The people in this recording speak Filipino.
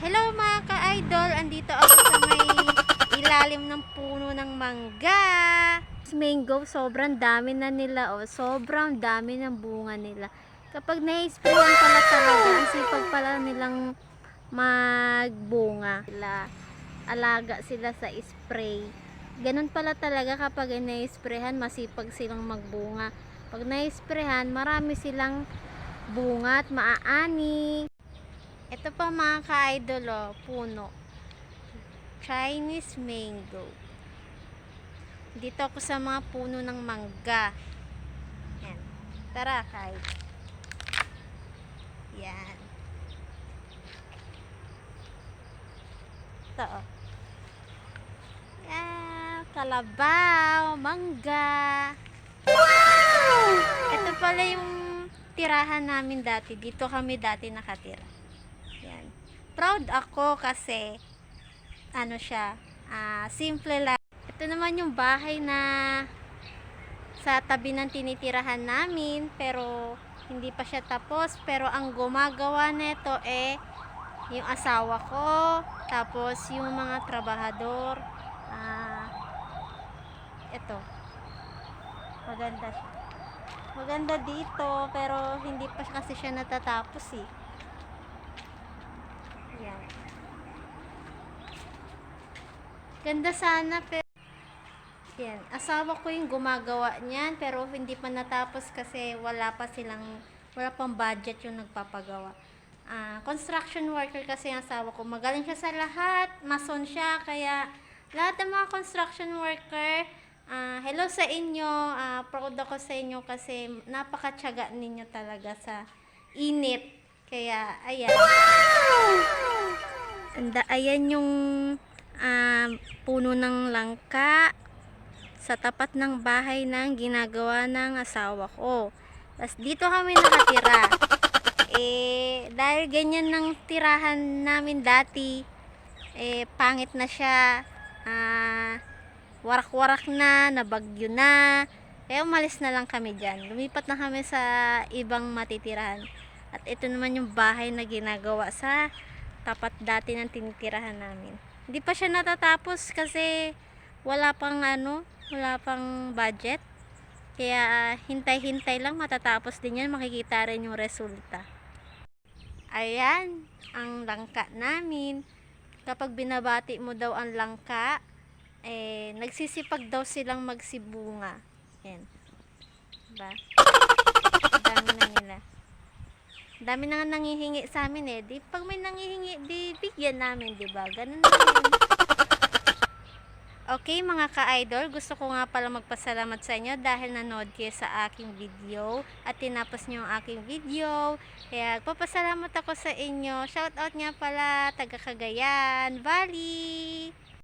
Hello mga ka-idol, andito ako sa may ilalim ng puno ng mangga. Mango, sobrang dami na nila oh. Sobrang dami ng bunga nila. Kapag na-sprayan pala talaga, ang sipag pala nilang magbunga. Sila, alaga sila sa spray. Ganun pala talaga kapag na-sprayhan, masipag silang magbunga. Pag na-sprayhan, marami silang bunga at maaani. Ito pa mga ka-idol, oh, puno. Chinese mango. Dito ako sa mga puno ng mangga. Yan. Tara, kay. Yan. Ito, oh. Yan. Kalabaw, mangga. Wow! Ito pala yung tirahan namin dati. Dito kami dati nakatira. Proud ako kasi ano siya, ah, simple lang. Ito naman yung bahay na sa tabi ng tinitirahan namin pero hindi pa siya tapos. Pero ang gumagawa nito eh yung asawa ko tapos yung mga trabahador ah ito maganda siya. Maganda dito pero hindi pa kasi siya natatapos eh yan. Ganda sana pero yan. Asawa ko yung gumagawa niyan pero hindi pa natapos kasi wala pa silang wala pang budget yung nagpapagawa. Ah, construction worker kasi ang asawa ko. Magaling siya sa lahat. Mason siya kaya lahat ng mga construction worker ah, hello sa inyo. Ah, proud ako sa inyo kasi napakatyaga ninyo talaga sa init. Kaya ayan. Anda, ayan yung ah, puno ng langka sa tapat ng bahay ng ginagawa ng asawa ko. Tapos dito kami nakatira. Eh, dahil ganyan ng tirahan namin dati, eh, pangit na siya. Ah, warak-warak na, nabagyo na. Kaya umalis na lang kami dyan. Lumipat na kami sa ibang matitirahan. At ito naman yung bahay na ginagawa sa tapat dati ng tinitirahan namin. Hindi pa siya natatapos kasi wala pang ano, wala pang budget. Kaya hintay-hintay lang matatapos din yan, makikita rin yung resulta. Ayan, ang langka namin. Kapag binabati mo daw ang langka, eh, nagsisipag daw silang magsibunga. Yan. Diba? Dami na nga nangihingi sa amin eh. Di, pag may nangihingi, di bigyan namin, di ba? Ganun na. Okay mga ka-idol, gusto ko nga pala magpasalamat sa inyo dahil nanood kayo sa aking video at tinapos nyo ang aking video. Kaya papasalamat ako sa inyo. Shout out nga pala taga Cagayan, Valley!